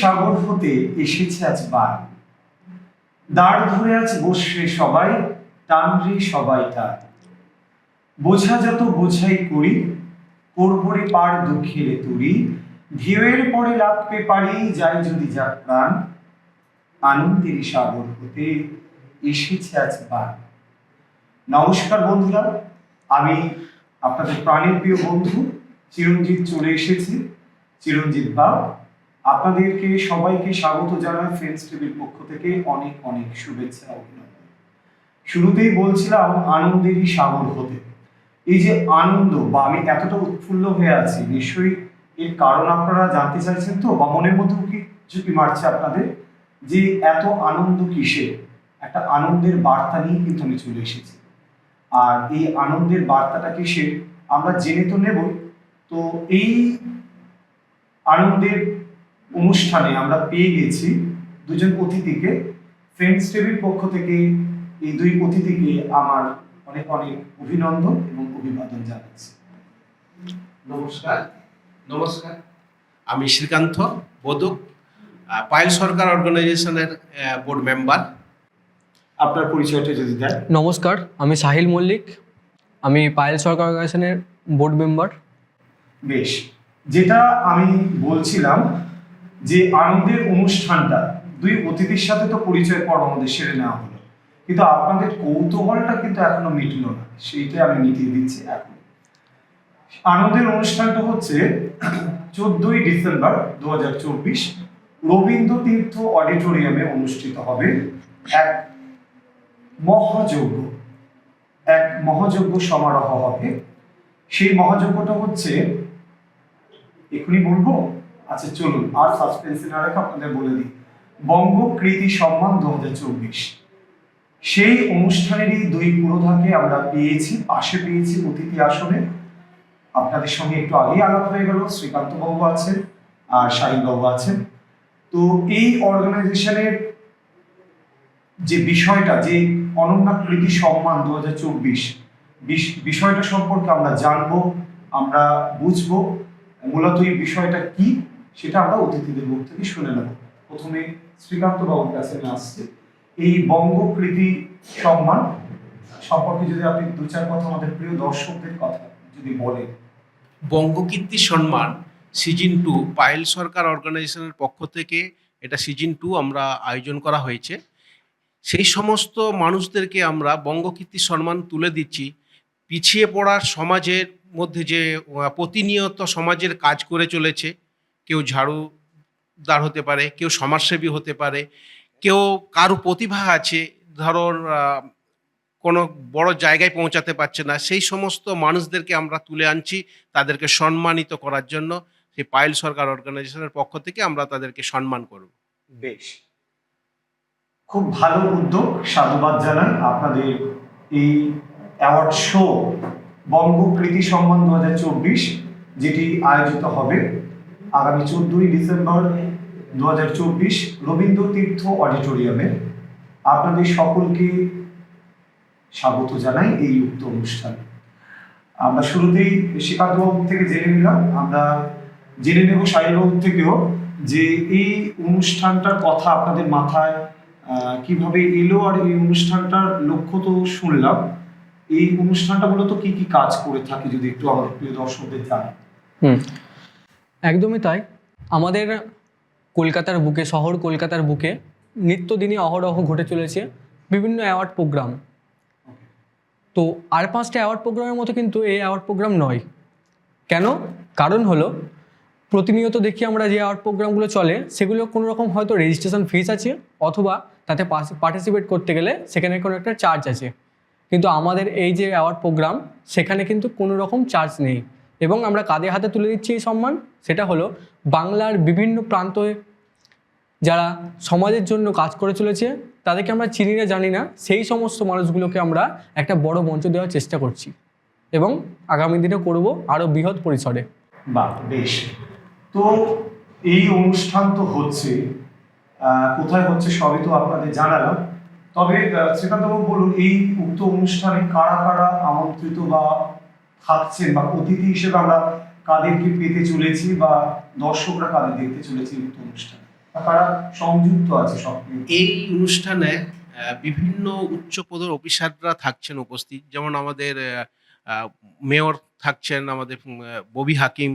সাগর হতে এসেছে আজ বার। দাঁড় ধরে আজ বসে সবাই টানরে সবাই তার। বোঝা যত বোঝাই করি করবরে পার দুঃখের তুরি, ঢেউয়ের পরে লাভকে পারি যাই যদি যাক প্রাণ। আনন্দের সাগর হতে এসেছে আজ বার। নমস্কার বন্ধুরা, আমি আপনাদের প্রাণের প্রিয় বন্ধু, চিরঞ্জিত চলে এসেছি, চিরঞ্জিত বাব। আপনাদেরকে সবাইকে স্বাগত জানাই ফ্রেন্ডস টিভির পক্ষ থেকে অনেক অনেক শুভেচ্ছা অভিনন্দন। শুরুতেই বলছিলাম আনন্দেরই সাগর হতে। এই যে আনন্দ, বা আমি এতটা উৎফুল্ল হয়ে আছি, নিশ্চয়ই এর কারণ আপনারা জানতে চাইছেন তো, বা মনের মধ্যে কি ঝুঁকি মারছে আপনাদের? যে এত আনন্দ কিসে? একটা আনন্দের বার্তা নিয়ে কিন্তু আমি চলে এসেছি। আর এই আনন্দের বার্তাটা কিসে? আমরা জেনে তো নেবই। তো এই আনন্দের অনুষ্ঠানে আমরা পেয়ে গেছি দুজন অতিথিকে। ফ্রেন্ডস টিভির পক্ষ থেকে এই দুই অতিথিকে আমার অনেক অনেক অভিনন্দন এবং অভিবাদন জানাচ্ছি। নমস্কার। নমস্কার। আমি শ্রীকান্ত বোদক আহ, পায়েল সরকার অর্গানাইজেশনের বোর্ড মেম্বার আপনার পরিচয়টা যদি দেন। নমস্কার আমি সাহিল মল্লিক। আমি পায়েল সরকার অর্গানাইজেশনের বোর্ড মেম্বার বেশ। যেটা আমি বলছিলাম যে আনন্দের অনুষ্ঠানটা দুই অতিথির সাথে তো পরিচয় পর আমাদের সেরে নেওয়া হলো। কিন্তু আপনাদের কৌতূহলটা কিন্তু এখনও মিটলো না, সেইটাই আমি মিটিয়ে দিচ্ছি এখন। আনন্দের অনুষ্ঠানটা হচ্ছে চোদ্দই ডিসেম্বর দু হাজার রবীন্দ্র তীর্থ অডিটোরিয়ামে অনুষ্ঠিত হবে এক মহাযজ্ঞ। এক মহাযজ্ঞ সমারোহ হবে। সেই মহাযজ্ঞটা হচ্ছে, এখনই বলব আচ্ছা চলুন, আর সাসপেন্সে না রেখে আপনাদের বলে দিই। বঙ্গকৃতি সম্মান দু চব্বিশ। সেই অনুষ্ঠানেরই দুই পুরোধাকে আমরা পেয়েছি, পাশে পেয়েছি অতিথি আসনে। আপনাদের সঙ্গে একটু আগেই আলাপ হয়ে গেল, শ্রীকান্ত বাবু আছেন আর বাবু আছেন। তো এই অর্গানাইজেশনের যে বিষয়টা, যে অনন্যা কৃতি সম্মান দু হাজার চব্বিশ বিষয়টা সম্পর্কে আমরা জানব, আমরা বুঝব। মূলত এই বিষয়টা কি? সেটা আমরা অতিথিদের মুখ থেকে শুনে নেব। প্রথমে শ্রীকান্ত বাবুর কাছে আসছি। এই বঙ্গকৃতি সম্মান সম্পর্কে যদি আপনি দু চার কথা আমাদের প্রিয় দর্শকদের কথা যদি বলেন। বঙ্গকীর্তি সম্মান সিজন টু পায়েল সরকার অর্গানাইজেশনের পক্ষ থেকে এটা সিজন টু আমরা আয়োজন করা হয়েছে। সেই সমস্ত মানুষদেরকে আমরা বঙ্গকীর্তি সম্মান তুলে দিচ্ছি। পিছিয়ে পড়ার সমাজের মধ্যে যে প্রতিনিয়ত সমাজের কাজ করে চলেছে কেউ ঝাড়ুদার হতে পারে কেউ সমাজসেবী হতে পারে কেউ কারও প্রতিভা আছে আহ, কোনো বড় জায়গায় পৌঁছাতে পারছে না সেই সমস্ত মানুষদেরকে আমরা তুলে আনছি তাদেরকে সম্মানিত করার জন্য। সেই পায়েল সরকার অর্গানাইজেশনের পক্ষ থেকে আমরা তাদেরকে সম্মান করব। বেশ। খুব ভালো উদ্যোগ সাধুবাদ জানাই আপনাদের এই অ্যাওয়ার্ড শো বঙ্গকৃতি সম্মান দু হাজার চব্বিশ যেটি আয়োজিত হবে। আগামী চোদ্দই ডিসেম্বর দু হাজার রবীন্দ্র তীর্থ অডিটোরিয়ামে আপনাদের সকলকে স্বাগত জানাই এই উক্ত অনুষ্ঠান। আমরা শুরুতেই শ্রীকান্ত থেকে জেনে নিলাম, আমরা জেনে নেব সাহিল থেকেও যে এই অনুষ্ঠানটার কথা আপনাদের মাথায় কীভাবে এলো আর এই অনুষ্ঠানটার লক্ষ্য তো শুনলাম। এই অনুষ্ঠানটা মূলত কি কি কাজ করে থাকে যদি একটু আমাদের প্রিয় দর্শকদের জানান। একদমই তাই। আমাদের কলকাতার বুকে, শহর কলকাতার বুকে নিত্যদিনই অহরহ ঘটে চলেছে বিভিন্ন অ্যাওয়ার্ড প্রোগ্রাম তো আর পাঁচটা অ্যাওয়ার্ড প্রোগ্রামের মতো কিন্তু এই অ্যাওয়ার্ড প্রোগ্রাম নয়। কেন? কারণ হলো, প্রতিনিয়ত দেখি আমরা যে অ্যাওয়ার্ড প্রোগ্রামগুলো চলে, সেগুলো কোনো রকম হয়তো রেজিস্ট্রেশন ফিস আছে, অথবা তাতে পার্টিসিপেট করতে গেলে সেখানে কোনো একটা চার্জ আছে। কিন্তু আমাদের এই যে অ্যাওয়ার্ড প্রোগ্রাম সেখানে কিন্তু কোনো রকম চার্জ নেই। এবং আমরা কাদের হাতে তুলে দিচ্ছি এই সম্মান? সেটা হলো বাংলার বিভিন্ন প্রান্তে যারা সমাজের জন্য কাজ করে চলেছে, তাদেরকে আমরা চিনি না জানি না, সেই সমস্ত মানুষগুলোকে আমরা একটা বড় মঞ্চ দেওয়ার চেষ্টা করছি এবং আগামী দিনে করব আরও বৃহৎ পরিসরে। বাহ, বেশ। তো এই অনুষ্ঠান তো হচ্ছে কোথায় হচ্ছে সবই তো আপনাদের জানালাম। তবে শ্রীকান্তবাবু বলুন, এই উক্ত অনুষ্ঠানে কারা কারা আমন্ত্রিত বা থাকছেন বা অতিথি হিসেবে আমরা কাদেরকে পেতে চলেছি বা দর্শকরা কাদের দেখতে চলেছি উক্ত অনুষ্ঠানে? সংযুক্ত আছে এই অনুষ্ঠানে বিভিন্ন উচ্চপদর অফিসাররা থাকছেন উপস্থিত। যেমন আমাদের মেয়র থাকছেন আমাদের ববি হাকিম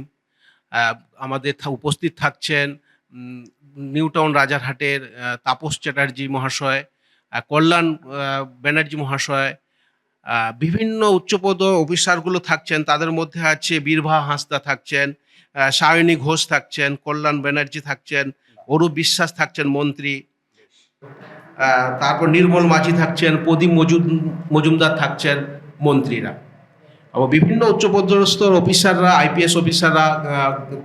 আমাদের উপস্থিত থাকছেন নিউটাউন রাজারহাটের তাপস চ্যাটার্জি মহাশয় কল্যাণ ব্যানার্জি মহাশয় বিভিন্ন উচ্চপদ অফিসারগুলো থাকছেন, তাদের মধ্যে আছে বীরভা হাঁসদা থাকছেন সায়নী ঘোষ থাকছেন, কল্যাণ ব্যানার্জি থাকছেন, অরূপ বিশ্বাস থাকছেন মন্ত্রী তারপর নির্মল মাঝি থাকছেন, প্রদীপ মজুম মজুমদার থাকছেন মন্ত্রীরা। আবার বিভিন্ন উচ্চপদস্থ অফিসাররা, আইপিএস অফিসাররা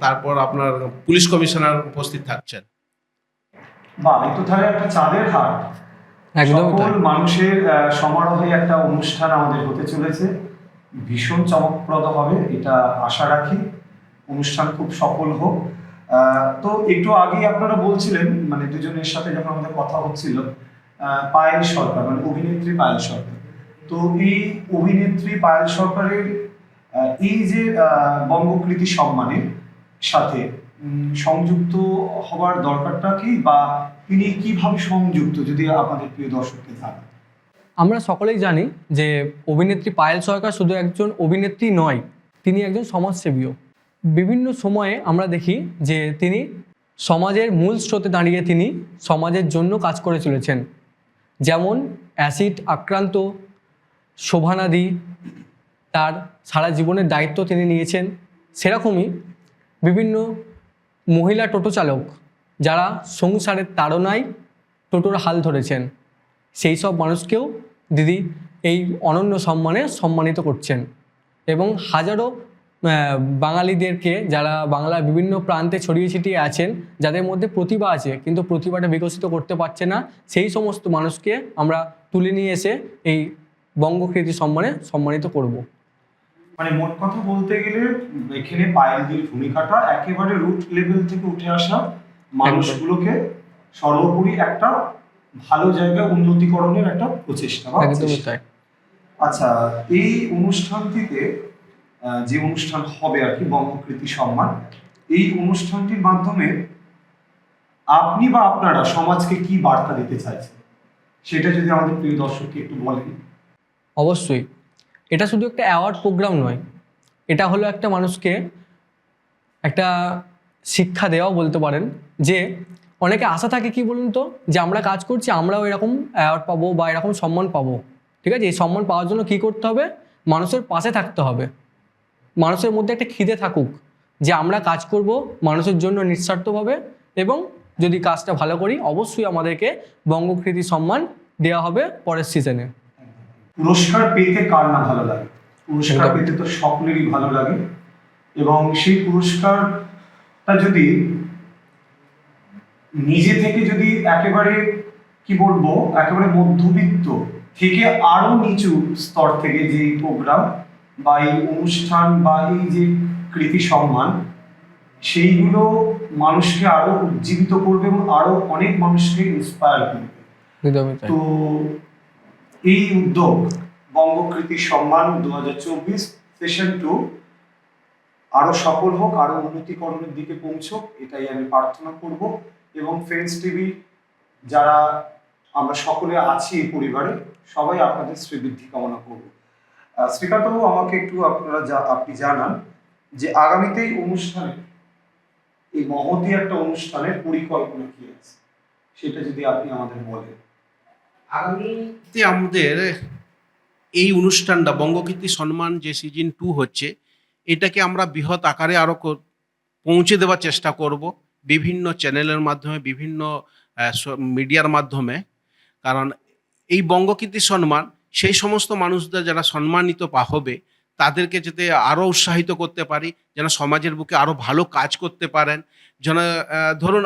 তারপর আপনার পুলিশ কমিশনার উপস্থিত থাকছেন। বা এই তাহলে একটা চাঁদের হাট। সকল মানুষের সমারোহে একটা অনুষ্ঠান আমাদের হতে চলেছে। ভীষণ চমকপ্রদ হবে, এটা আশা রাখি। অনুষ্ঠান খুব সফল হোক। তো একটু আগেই আপনারা বলছিলেন মানে দুজনের সাথে যখন আমাদের কথা হচ্ছিল পায়েল সরকার মানে অভিনেত্রী পায়েল সরকার। তো এই অভিনেত্রী পায়েল সরকারের এই যে বঙ্গকৃতি সম্মানের সাথে সংযুক্ত হবার দরকারটা কি? বা তিনি কীভাবে সংযুক্ত, যদি আপনাদের প্রিয় দর্শককে জানান? আমরা সকলেই জানি যে অভিনেত্রী পায়েল সরকার শুধু একজন অভিনেত্রী নয়, তিনি একজন সমাজসেবীও। বিভিন্ন সময়ে আমরা দেখি যে তিনি সমাজের মূল স্রোতে দাঁড়িয়ে তিনি সমাজের জন্য কাজ করে চলেছেন। যেমন অ্যাসিড আক্রান্ত শোভানাদি, তার সারা জীবনের দায়িত্ব তিনি নিয়েছেন। সেরকমই বিভিন্ন মহিলা টোটো চালক যারা সংসারের তাড়নায় টোটোর হাল ধরেছেন, সেই সব মানুষকেও দিদি এই অনন্য সম্মানে সম্মানিত করছেন এবং হাজারো বাঙালিদেরকে যারা বাংলার বিভিন্ন প্রান্তে ছড়িয়ে ছিটিয়ে আছেন, যাদের মধ্যে প্রতিভা আছে কিন্তু প্রতিভাটা বিকশিত করতে পারছে না, সেই সমস্ত মানুষকে আমরা তুলে নিয়ে এসে এই বঙ্গকৃতি সম্মানে সম্মানিত করব। মানে মোট কথা বলতে গেলে, এখানে পায়েলদের ভূমিকাটা একেবারে রুট লেভেল থেকে উঠে আসা মানুষগুলোকে সর্বোপরি একটা ভালো জায়গায় উন্নতিকরণের একটা প্রচেষ্টা বা আচ্ছা এই অনুষ্ঠানটিতে যে অনুষ্ঠান হবে আর কি বঙ্গকৃতি সম্মান এই অনুষ্ঠানটির মাধ্যমে আপনি বা আপনারা সমাজকে কি বার্তা দিতে চাইছেন? সেটা যদি আমাদের প্রিয় দর্শককে একটু বলেন। অবশ্যই। এটা শুধু একটা অ্যাওয়ার্ড প্রোগ্রাম নয় এটা হলো একটা মানুষকে একটা শিক্ষা দেওয়াও বলতে পারেন যে অনেকে আশা থাকে কি বলুন তো? যে আমরা কাজ করছি আমরাও এরকম অ্যাওয়ার্ড পাবো বা এরকম সম্মান পাবো। ঠিক আছে? এই সম্মান পাওয়ার জন্য কি করতে হবে? মানুষের পাশে থাকতে হবে। মানুষের মধ্যে একটা খিদে থাকুক যে আমরা কাজ করব মানুষের জন্য নিঃস্বার্থভাবে এবং যদি কাজটা ভালো করি অবশ্যই আমাদেরকে বঙ্গকৃতি সম্মান দেওয়া হবে পরের সিজনে পুরস্কার পেতে কার না ভালো লাগে? পুরস্কার পেতে তো সকলেরই ভালো লাগে। এবং সেই পুরস্কারটা যদি নিজে থেকে যদি একেবারে কি বলব একেবারে মধ্যবিত্ত থেকে আরও নিচু স্তর থেকে যে প্রোগ্রাম বা এই অনুষ্ঠান বা এই যে কৃতি সম্মান সেইগুলো মানুষকে আরও উজ্জীবিত করবে এবং আরও অনেক মানুষকে ইন্সপায়ার করবে। তো এই উদ্যোগ বঙ্গকৃতি সম্মান দু হাজার চব্বিশ সেশন টু আরও সফল হোক, আরও উন্নতিকরণের দিকে পৌঁছক, এটাই আমি প্রার্থনা করব। এবং ফ্রেন্ডস টিভি যারা আমরা সকলে আছি এই পরিবারে, সবাই আপনাদের শ্রীবৃদ্ধি কামনা করব। শ্রীকান্তবাবু আমাকে একটু আপনারা যা- আপনি জানান যে আগামীতে এই অনুষ্ঠানে, এই মহতি একটা অনুষ্ঠানের পরিকল্পনা কি আছে? সেটা যদি আপনি আমাদের বলেন। আগামীতে আমাদের এই অনুষ্ঠানটা, বঙ্গকীর্তি সম্মান যে সিজন টু হচ্ছে এটাকে আমরা বৃহৎ আকারে আরও পৌঁছে দেওয়ার চেষ্টা করব বিভিন্ন চ্যানেলের মাধ্যমে, বিভিন্ন মিডিয়ার মাধ্যমে। কারণ এই বঙ্গকীর্তি সম্মান সেই সমস্ত মানুষদের যারা সম্মানিত পা হবে, তাদেরকে যাতে আরও উৎসাহিত করতে পারি, যেন সমাজের বুকে আরও ভালো কাজ করতে পারেন। যেন ধরুন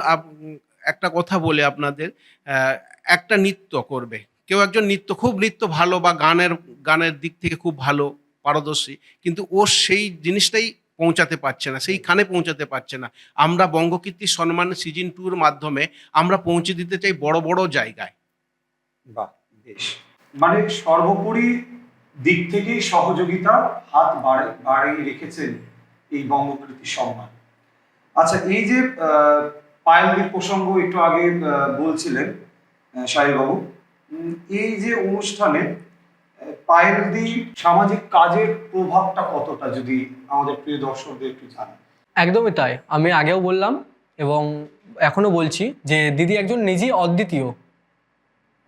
একটা কথা বলে আপনাদের একটা নৃত্য করবে। কেউ একজন নৃত্য, খুব নৃত্য ভালো বা গানের গানের দিক থেকে খুব ভালো পারদর্শী কিন্তু ও সেই জিনিসটাই পৌঁছাতে পারছে না সেইখানে পৌঁছাতে পারছে না। আমরা বঙ্গকীর্তি সম্মান সিজন টুর মাধ্যমে আমরা পৌঁছে দিতে চাই বড় বড় জায়গায়। বাহ বেশ। মানে সর্বোপরি দিক থেকেই সহযোগিতা হাত বাড়িয়ে রেখেছেন এই বঙ্গকৃতি সম্মান আচ্ছা এই যে পায়েলদির প্রসঙ্গ একটু আগে বলছিলেন আহ, সাহেববাবু উম, এই যে অনুষ্ঠানে পায়েলদি সামাজিক কাজের প্রভাবটা কতটা যদি আমাদের প্রিয় দর্শকদের একটু জানান? একদমই তাই। আমি আগেও বললাম এবং এখনও বলছি যে দিদি একজন নিজেই অদ্বিতীয়,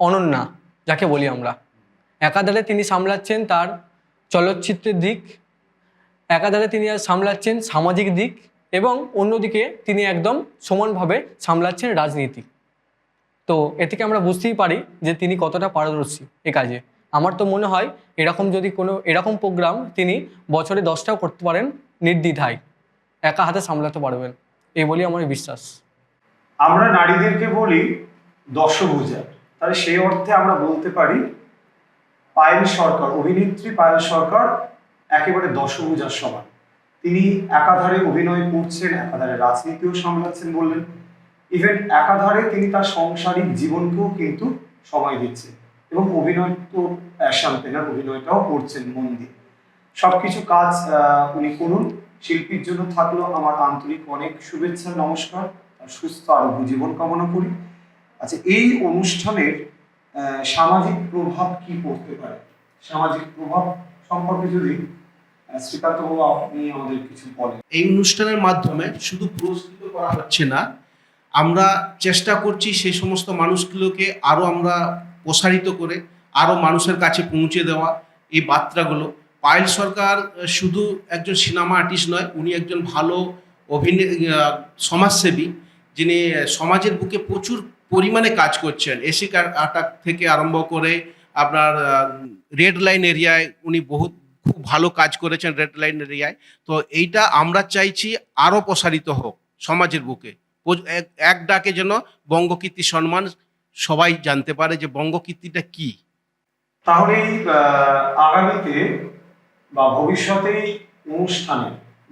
অনন্যা, যাকে বলি আমরা। একাধারে তিনি সামলাচ্ছেন তার চলচ্চিত্রের দিক, একাধারে তিনি আর সামলাচ্ছেন সামাজিক দিক এবং অন্যদিকে তিনি একদম সমানভাবে সামলাচ্ছেন রাজনীতি। তো এ থেকে আমরা বুঝতেই পারি যে তিনি কতটা পারদর্শী এ কাজে। আমার তো মনে হয় এরকম যদি কোনো, এরকম প্রোগ্রাম তিনি বছরে দশটাও করতে পারেন নির্দ্বিধায়। একা হাতে সামলাতে পারবেন। এই বলি আমার বিশ্বাস। আমরা নারীদেরকে বলি দশভূজা তাহলে সেই অর্থে আমরা বলতে পারি পায়েল সরকার, অভিনেত্রী পায়েল সরকার একেবারে দশভূজার সমান। তিনি একাধারে অভিনয় করছেন, একাধারে রাজনীতিও সামলাচ্ছেন বললেন। ইভেন একাধারে তিনি তার সাংসারিক জীবনকেও কিন্তু সময় দিচ্ছেন। এবং অভিনয় তো প্যাশন তেনার অভিনয়টাও করছেন মন দিয়ে সবকিছু কাজ উনি করুন। শিল্পীর জন্য থাকল আমার আন্তরিক অনেক শুভেচ্ছা, নমস্কার সুস্থ আরোগ্য জীবন কামনা করি। আচ্ছা এই অনুষ্ঠানের সামাজিক প্রভাব কি পড়তে পারে? সামাজিক প্রভাব সম্পর্কে যদি শ্রীকান্ত আপনি আমাদের কিছু বলেন। এই অনুষ্ঠানের মাধ্যমে শুধু পুরস্কৃত করা হচ্ছে না, আমরা চেষ্টা করছি সেই সমস্ত মানুষগুলোকে আরও আমরা প্রসারিত করে আরও মানুষের কাছে পৌঁছে দেওয়া এই বার্তাগুলো। পায়েল সরকার শুধু একজন সিনেমা আর্টিস্ট নয়, উনি একজন ভালো অভিনয় সমাজসেবী, যিনি সমাজের বুকে প্রচুর পরিমাণে কাজ করছেন। এসি আটাক থেকে আরম্ভ করে আপনার রেড লাইন এরিয়ায় উনি বহুত, খুব ভালো কাজ করেছেন রেড লাইন এরিয়ায়। তো এইটা আমরা চাইছি আরও প্রসারিত হোক সমাজের বুকে। এক- ডাকে যেন বঙ্গকীর্তি সম্মান সবাই জানতে পারে যে বঙ্গকীর্তিটা কি। তাহলে আগামীতে বা ভবিষ্যতে অনুষ্ঠানে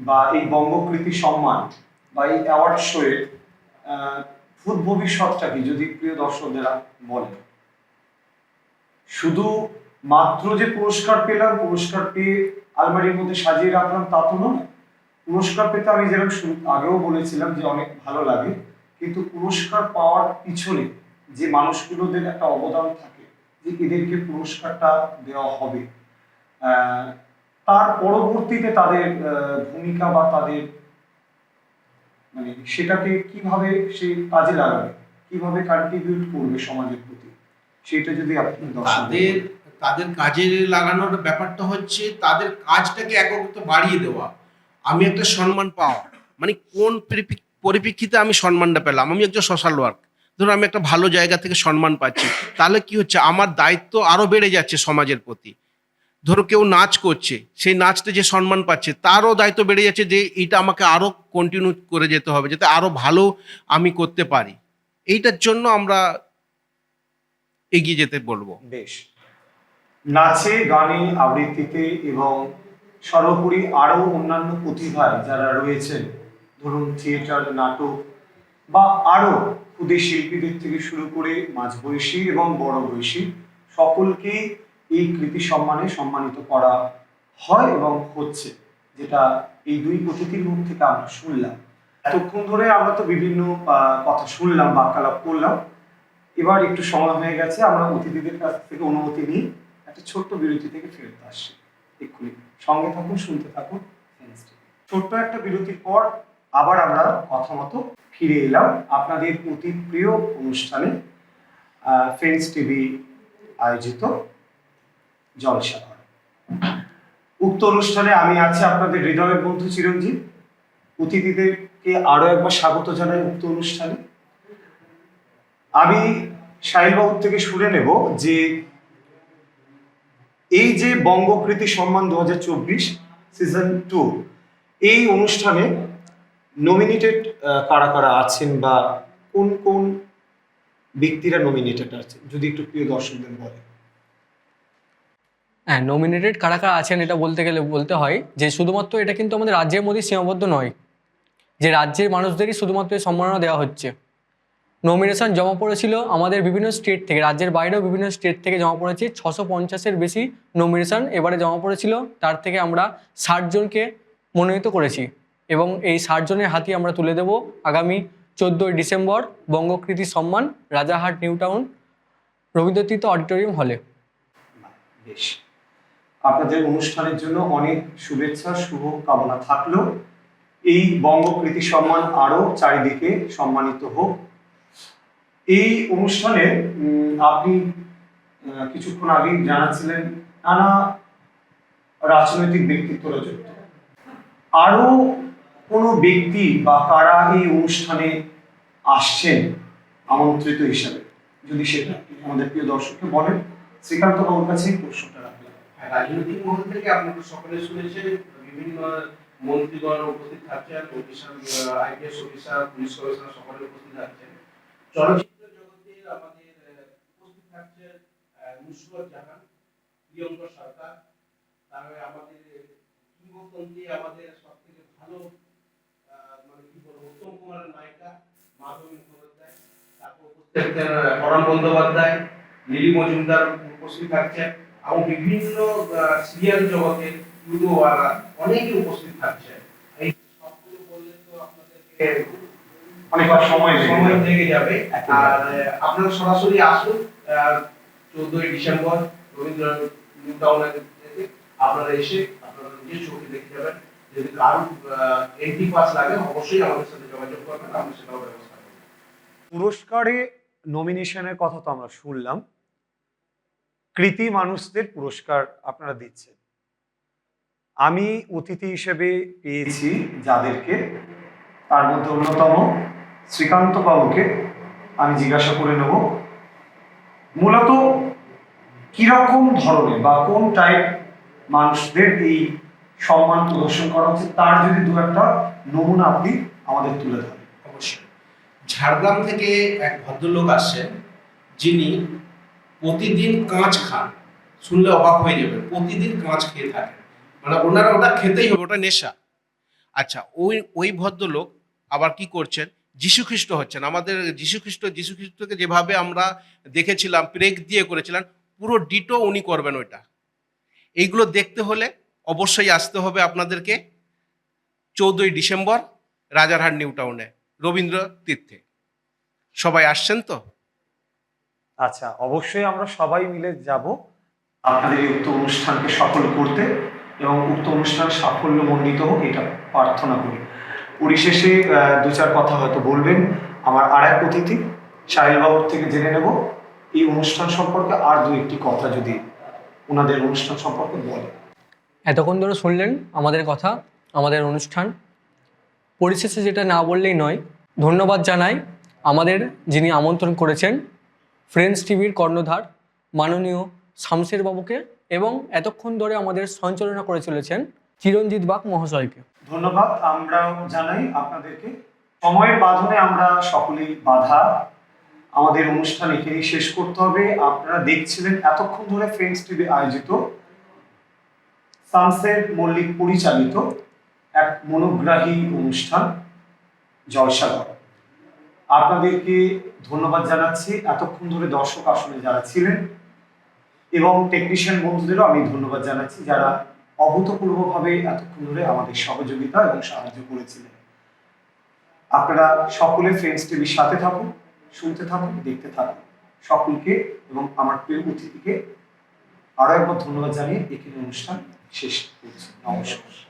বা এই বঙ্গকৃতি সম্মান বা এই অ্যাওয়ার্ড শোয়ে ভূত ভবিষ্যৎটা কি, যদি প্রিয় দর্শকদেরা বলে শুধু মাত্র যে পুরস্কার পেলাম, পুরস্কার পেয়ে আলমারির মধ্যে সাজিয়ে রাখলাম, তা তো নয়। পুরস্কার পেতে আমি যেরকম আগেও বলেছিলাম যে অনেক ভালো লাগে, কিন্তু পুরস্কার পাওয়ার পিছনে যে মানুষগুলোদের একটা অবদান থাকে, যে এদেরকে পুরস্কারটা দেওয়া হবে। তার পরবর্তীতে তাদের ভূমিকা বা তাদের মানে সেটাকে কীভাবে সে কাজে লাগাবে, কীভাবে কন্ট্রিবিউট করবে সমাজের প্রতি, সেটা যদি আপনি তাদের তাদের কাজে লাগানোর ব্যাপারটা হচ্ছে তাদের কাজটাকে একত্র বাড়িয়ে দেওয়া। আমি একটা সম্মান পাওয়া মানে কোন পরিপ্রেক্ষিতে আমি সম্মানটা পেলাম? আমি একজন সোশ্যাল ওয়ার্ক ধরুন আমি একটা ভালো জায়গা থেকে সম্মান পাচ্ছি, তাহলে কি হচ্ছে? আমার দায়িত্ব আরও বেড়ে যাচ্ছে সমাজের প্রতি। ধরো কেউ নাচ করছে, সেই নাচতে যে সম্মান পাচ্ছে, তারও দায়িত্ব বেড়ে যাচ্ছে যে এটা আমাকে আরও কন্টিনিউ করে যেতে হবে, যাতে আরও ভালো আমি করতে পারি। এইটার জন্য আমরা এগিয়ে যেতে বলব। বেশ। নাচে, গানে, আবৃত্তিতে এবং সর্বোপরি আরও অন্যান্য প্রতিভায় যারা রয়েছেন, ধরুন থিয়েটার নাটক বা আরও ক্ষুদে শিল্পীদের থেকে শুরু করে মাঝবয়সী এবং বড় বয়সী সকলকেই এই কৃতি সম্মানে সম্মানিত করা হয় এবং হচ্ছে, যেটা এই দুই অতিথির মুখ থেকে আমরা শুনলাম। এতক্ষণ ধরে আমরা তো বিভিন্ন কথা শুনলাম বাক্যালাপ করলাম। এবার একটু সময় হয়ে গেছে, আমরা অতিথিদের কাছ থেকে অনুমতি নিই একটা ছোট্ট বিরতি থেকে ফেরত আসছি এক্ষুনি সঙ্গে থাকুন, শুনতে থাকুন। ছোট্ট একটা বিরতির পর আবার আমরা কথা মতো ফিরে এলাম আপনাদের অতি প্রিয় অনুষ্ঠানে ফ্রেন্ডস টিভি আয়োজিত জলসা ঘর উক্ত অনুষ্ঠানে আমি আছি আপনাদের হৃদয়ের বন্ধু চিরঞ্জিত অতিথিদেরকে আরও একবার স্বাগত জানাই উক্ত অনুষ্ঠানে। আমি সাহিলবাবু থেকে শুনে নেব যে এই যে বঙ্গকৃতি সম্মান দু হাজার চব্বিশ সিজন টু এই অনুষ্ঠানে নমিনেটেড কারা কারা আছেন বা কোন কোন ব্যক্তিরা নমিনেটেড আছেন? যদি একটু প্রিয় দর্শকদের বলেন। হ্যাঁ নমিনেটেড কারা কারা আছেন এটা বলতে গেলে, বলতে হয় যে শুধুমাত্র এটা কিন্তু আমাদের রাজ্যের মধ্যেই সীমাবদ্ধ নয়, যে রাজ্যের মানুষদেরই শুধুমাত্র এই সম্মাননা দেওয়া হচ্ছে। নমিনেশন জমা পড়েছিল আমাদের বিভিন্ন স্টেট থেকে, রাজ্যের বাইরেও বিভিন্ন স্টেট থেকে জমা পড়েছে, ছশো পঞ্চাশের বেশি নমিনেশন এবারে জমা পড়েছিল, তার থেকে আমরা ষাট জনকে মনোনীত করেছি। এবং এই ষাট জনের হাতে আমরা তুলে দেব আগামী চোদ্দোই ডিসেম্বর বঙ্গকৃতি সম্মান Rajarhat new town Rabindratirtha auditorium হলে। বেশ। আপনাদের অনুষ্ঠানের জন্য অনেক শুভেচ্ছা, শুভ কামনা থাকল। এই বঙ্গকৃতি সম্মান আরও চারিদিকে সম্মানিত হোক। এই অনুষ্ঠানে আপনি কিছুক্ষণ আগেই জানাচ্ছিলেন নানা রাজনৈতিক ব্যক্তিত্বরা যুক্ত। আরও কোনো ব্যক্তি বা কারা এই অনুষ্ঠানে আসছেন আমন্ত্রিত হিসাবে? যদি সেটা আমাদের প্রিয় দর্শককে বলেন শ্রীকান্ত বাবুর কাছে প্রশ্নটা রাখলাম। হ্যাঁ, রাজনৈতিক মহল থেকে আপনারা সকলে শুনেছেন বিভিন্ন মন্ত্রীগণ উপস্থিত থাকছেন officer IPS officer police commissioner সকলে উপস্থিত থাকছেন। চলচ্চিত্র জগতে আমাদের উপস্থিত থাকছে নুসরত জাহান প্রিয়ঙ্ক সরকার। তারপরে আমাদের কিংবদন্তি আমাদের সব থেকে ভালো আহ, মানে কি বলব উত্তম কুমারের নায়িকা মাধবী মুখোপাধ্যায় থাকছেন পরাণ বন্দ্যোপাধ্যায় লিলি মজুমদার উপস্থিত থাকছেন এবং বিভিন্ন সিরিয়াল জগতের ইউরোওয়ালা অনেকে উপস্থিত থাকছে এই সবগুলো বললে তো আপনাদেরকে অনেকবার সময় সময় লেগে যাবে। আর আপনারা সরাসরি আসুন চোদ্দই ডিসেম্বর রবীন্দ্র নিউ টাউনে থেকে আপনারা এসে আপনারা নিজের চোখে দেখে যাবেন। যদি কারও এন্ট্রি পাস লাগে অবশ্যই আমাদের সাথে যোগাযোগ করবেন আমরা সেটাও ব্যবস্থা করব। পুরস্কারে নমিনেশনের কথা তো আমরা শুনলাম। কৃতি মানুষদের পুরস্কার আপনারা দিচ্ছেন। আমি অতিথি হিসেবে পেয়েছি যাদেরকে। তার মধ্যে অন্যতম শ্রীকান্ত বাবুকে আমি জিজ্ঞাসা করে নেব। মূলত কীরকম ধরনের বা কোন টাইপ মানুষদের এই সম্মান প্রদর্শন করা হচ্ছে তার যদি দু একটা নমুনা আপনি আমাদের তুলে ধরেন। ঝাড়গ্রাম থেকে এক ভদ্রলোক আসছেন, যিনি প্রতিদিন কাঁচ খান। শুনলে অবাক হয়ে যাবে প্রতিদিন কাঁচ খেয়ে থাকেন। মানে ওনারা ওটা খেতেই হবে, ওটা নেশা। আচ্ছা ওই ওই ভদ্রলোক আবার কি করছেন? যীশু খ্রিস্ট হচ্ছেন। আমাদের যীশু খ্রিস্ট যীশু খ্রিস্টকে যেভাবে আমরা দেখেছিলাম প্রেক দিয়ে করেছিলেন, পুরো ডিটো উনি করবেন ওইটা। এইগুলো দেখতে হলে অবশ্যই আসতে হবে আপনাদেরকে। চৌদ্দই ডিসেম্বর, রাজারহাট নিউ টাউনে। রবীন্দ্র তীর্থে সবাই আসছেন তো? আচ্ছা অবশ্যই আমরা সবাই মিলে যাব আপনাদের উক্ত অনুষ্ঠানকে সফল করতে এবং উক্ত অনুষ্ঠান সাফল্যমণ্ডিত হোক এটা প্রার্থনা করি। পরিশেষে দু চার কথা হয়তো বলবেন। আমার আর এক অতিথি সাহিলবাবুর থেকে জেনে নেব এই অনুষ্ঠান সম্পর্কে আর দু একটি কথা যদি ওনাদের অনুষ্ঠান সম্পর্কে বলে এতক্ষণ ধরে শুনলেন আমাদের কথা আমাদের অনুষ্ঠান। পরিশেষে যেটা না বললেই নয়, ধন্যবাদ জানাই আমাদের যিনি আমন্ত্রণ করেছেন ফ্রেন্ডস টিভির কর্ণধার, মাননীয় শামশের বাবুকে এবং এতক্ষণ ধরে আমাদের সঞ্চালনা করে চলেছেন চিরঞ্জিত বাগ মহাশয়কে। ধন্যবাদ, আমরাও জানাই আপনাদেরকে। সময়ের বাঁধনে আমরা সকলেই বাধা। আমাদের অনুষ্ঠান এখানেই শেষ করতে হবে। আপনারা দেখছিলেন এতক্ষণ ধরে ফ্রেন্ডস টিভি আয়োজিত সানসেট মল্লিক পরিচালিত। এক মনোগ্রাহী অনুষ্ঠান জলসাগর আপনাদেরকে ধন্যবাদ জানাচ্ছি। এতক্ষণ ধরে দর্শক আসনে যারা ছিলেন এবং টেকনিশিয়ান বন্ধুদেরও আমি ধন্যবাদ জানাচ্ছি যারা অভূতপূর্বভাবে এতক্ষণ ধরে আমাদের সহযোগিতা এবং সাহায্য করেছিলেন। আপনারা সকলে ফ্রেন্ডস টিভির সাথে থাকুন, শুনতে থাকুন, দেখতে থাকুন। সকলকে এবং আমার প্রিয় অতিথিকে আরও একবার ধন্যবাদ জানিয়ে এখানে অনুষ্ঠান শেষ করছি। নমস্কার।